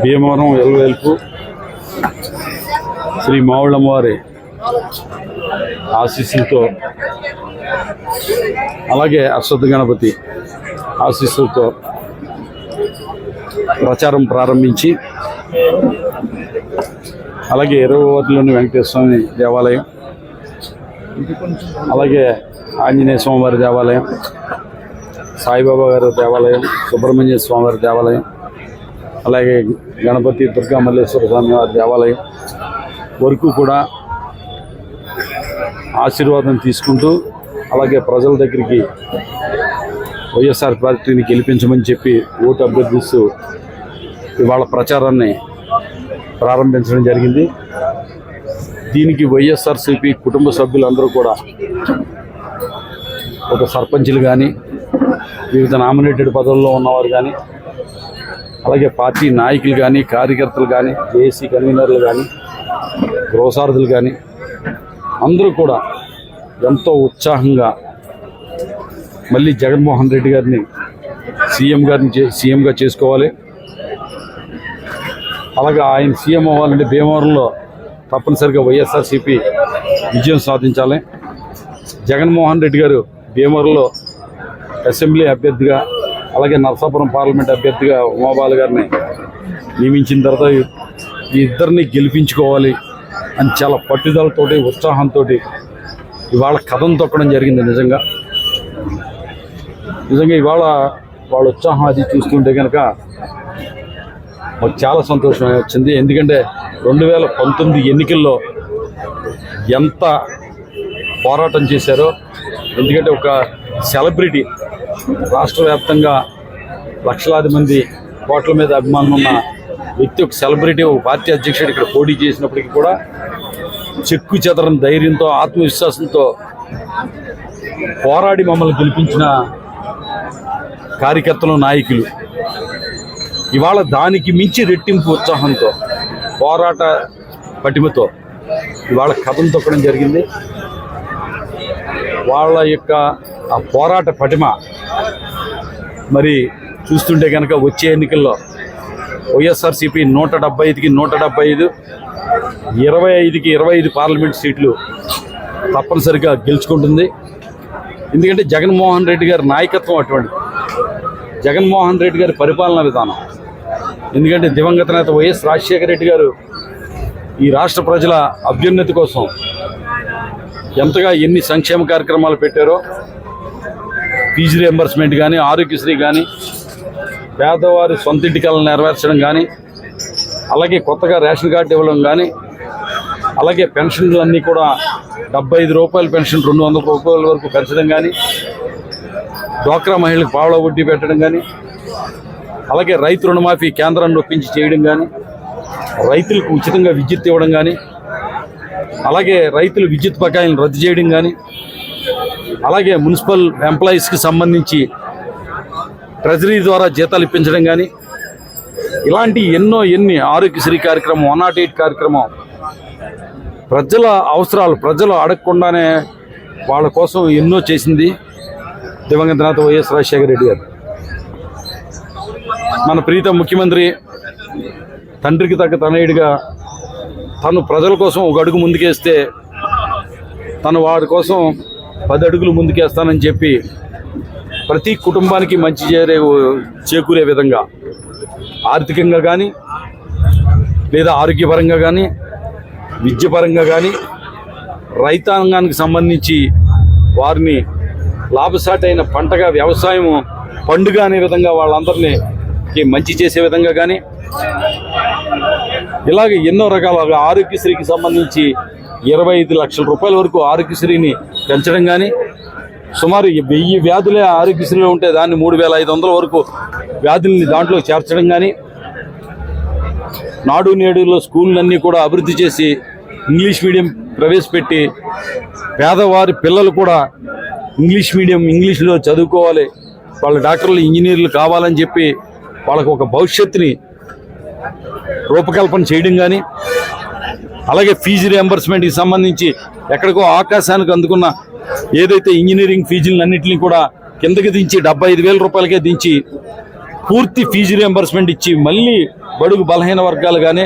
భీమవరం ఎల్వెల్పు శ్రీ మావుళ్ళమ్మవారి ఆశీస్సులతో అలాగే అశ్వత్థ గణపతి ఆశీస్సులతో ప్రచారం ప్రారంభించి అలాగే ఇరవై వాటిలోని వెంకటేశ్వర స్వామి దేవాలయం అలాగే ఆంజనేయ స్వామివారి దేవాలయం సాయిబాబా గారి దేవాలయం సుబ్రహ్మణ్య స్వామివారి దేవాలయం అలాగే గణపతి దుర్గా మల్లేశ్వర స్వామి వారి దేవాలయం వరకు కూడా ఆశీర్వాదం తీసుకుంటూ అలాగే ప్రజల దగ్గరికి వైఎస్ఆర్ పార్టీని గెలిపించమని చెప్పి ఓటు అభ్యర్థిస్తూ ఇవాళ ప్రచారాన్ని ప్రారంభించడం జరిగింది. దీనికి వైఎస్ఆర్సీపీ కుటుంబ సభ్యులందరూ కూడా ఒక సర్పంచులు కానీ వివిధ నామినేటెడ్ పదవుల్లో ఉన్నవారు కానీ అలాగే పార్టీ నాయకులు కానీ కార్యకర్తలు కానీ జేఏసీ కన్వీనర్లు కానీ గృహసారథులు కానీ అందరూ కూడా ఎంతో ఉత్సాహంగా మళ్ళీ జగన్మోహన్ రెడ్డి గారిని సీఎం గారిని చే- సీఎంగా చేసుకోవాలి. అలాగే ఆయన సీఎం అవ్వాలంటే భీమవరంలో తప్పనిసరిగా వైఎస్ఆర్సీపీ విజయం సాధించాలి. జగన్మోహన్ రెడ్డి గారు భీమవరంలో అసెంబ్లీ అభ్యర్థిగా అలాగే నరసాపురం పార్లమెంట్ అభ్యర్థిగా ఉమాబాల్ గారిని నియమించిన తర్వాత ఈ ఇద్దరిని గెలిపించుకోవాలి అని చాలా పట్టుదలతోటి ఉత్సాహంతో ఇవాళ కథం తొక్కడం జరిగింది నిజంగా. నిజంగా ఇవాళ వాళ్ళ ఉత్సాహం అది చూస్తుంటే కనుక మాకు చాలా సంతోషం వచ్చింది. ఎందుకంటే రెండు వేల పంతొమ్మిది ఎన్నికల్లో ఎంత పోరాటం చేశారో ఎందుకంటే ఒక సెలబ్రిటీ రాష్ట్ర వ్యాప్తంగా లక్షలాది మంది కోట్ల మీద అభిమానం ఉన్న వ్యక్తి ఒక సెలబ్రిటీ ఒక పార్టీ అధ్యక్షుడు ఇక్కడ పోటీ చేసినప్పటికీ కూడా చెక్కు చెదరని ధైర్యంతో ఆత్మవిశ్వాసంతో పోరాడి మమ్మల్ని గెలిపించిన కార్యకర్తలు నాయకులు. ఇవాళ దానికి మించి రెట్టింపు ఉత్సాహంతో పోరాట పటిమతో ఇవాళ కథం తొక్కడం జరిగింది. వాళ్ళ యొక్క ఆ పోరాట పటిమ మరి చూస్తుంటే కనుక వచ్చే ఎన్నికల్లో వైఎస్ఆర్సీపీ నూట డెబ్బై ఐదుకి నూట డెబ్బై ఐదు ఇరవై ఐదుకి ఇరవై ఐదు పార్లమెంట్ సీట్లు తప్పనిసరిగా గెలుచుకుంటుంది. ఎందుకంటే జగన్మోహన్ రెడ్డి గారి నాయకత్వం అటువంటి జగన్మోహన్ రెడ్డి గారి పరిపాలనా విధానం. ఎందుకంటే దివంగత నేత వైఎస్ రాజశేఖర రెడ్డి గారు ఈ రాష్ట్ర ప్రజల అభ్యున్నతి కోసం ఎంతగా ఎన్ని సంక్షేమ కార్యక్రమాలు పెట్టారో ఫీజు రియంబర్స్మెంట్ కానీ ఆరోగ్యశ్రీ కానీ పేదవారి సొంత ఇంటికలను నెరవేర్చడం కానీ అలాగే కొత్తగా రేషన్ కార్డు ఇవ్వడం కానీ అలాగే పెన్షన్లు అన్నీ కూడా డెబ్బై ఐదు రూపాయల పెన్షన్ రెండు వందల రూపాయల వరకు పెంచడం కానీ డ్వాక్రా మహిళలకు పావుల వడ్డీ పెట్టడం కానీ అలాగే రైతు రుణమాఫీ కేంద్రాన్ని ఒప్పించి చేయడం కానీ రైతులకు ఉచితంగా విద్యుత్ ఇవ్వడం కానీ అలాగే రైతులు విద్యుత్ బకాయిలను రద్దు చేయడం కానీ అలాగే మున్సిపల్ ఎంప్లాయీస్కి సంబంధించి ట్రెజరీ ద్వారా జీతాలు ఇప్పించడం కానీ ఇలాంటి ఎన్నో ఎన్ని ఆరోగ్యశ్రీ కార్యక్రమం వన్ నాట్ ఎయిట్ కార్యక్రమం ప్రజల అవసరాలు ప్రజలు అడగకుండానే వాళ్ళ కోసం ఎన్నో చేసింది దివంగత వైఎస్ రాజశేఖర రెడ్డి గారు. మన ప్రీత ముఖ్యమంత్రి తండ్రికి తగ్గ తనయుడిగా తను ప్రజల కోసం ఒక అడుగు ముందుకేస్తే తను వాడి కోసం పది అడుగులు ముందుకేస్తానని చెప్పి ప్రతి కుటుంబానికి మంచి చేరే చేకూరే విధంగా ఆర్థికంగా కానీ లేదా ఆరోగ్యపరంగా కానీ విద్యపరంగా కానీ రైతాంగానికి సంబంధించి వారిని లాభసాటైన పంటగా వ్యవసాయం పండుగ అనే విధంగా వాళ్ళందరినీ మంచి చేసే విధంగా కానీ ఇలాగే ఎన్నో రకాల ఆరోగ్యశ్రీకి సంబంధించి ఇరవై ఐదు లక్షల రూపాయల వరకు ఆరోగ్యశ్రీని పెంచడం కానీ సుమారు వెయ్యి వ్యాధులే ఆరోగ్యశ్రీలో ఉంటే దాన్ని మూడు వేల ఐదు వందల వరకు వ్యాధుల్ని దాంట్లో చేర్చడం కానీ నాడు నేడులో స్కూళ్ళన్నీ కూడా అభివృద్ధి చేసి ఇంగ్లీష్ మీడియం ప్రవేశపెట్టి పేదవారి పిల్లలు కూడా ఇంగ్లీష్ మీడియం ఇంగ్లీష్లో చదువుకోవాలి వాళ్ళ డాక్టర్లు ఇంజనీర్లు కావాలని చెప్పి వాళ్ళకు ఒక భవిష్యత్తుని రూపకల్పన చేయడం కానీ అలాగే ఫీజు రియంబర్స్మెంట్కి సంబంధించి ఎక్కడికో ఆకాశానికి అందుకున్న ఏదైతే ఇంజనీరింగ్ ఫీజులన్నింటినీ కూడా కిందకి దించి డెబ్బై ఐదు వేల రూపాయలకే దించి పూర్తి ఫీజు రియంబర్స్మెంట్ ఇచ్చి మళ్ళీ బడుగు బలహీన వర్గాలు కానీ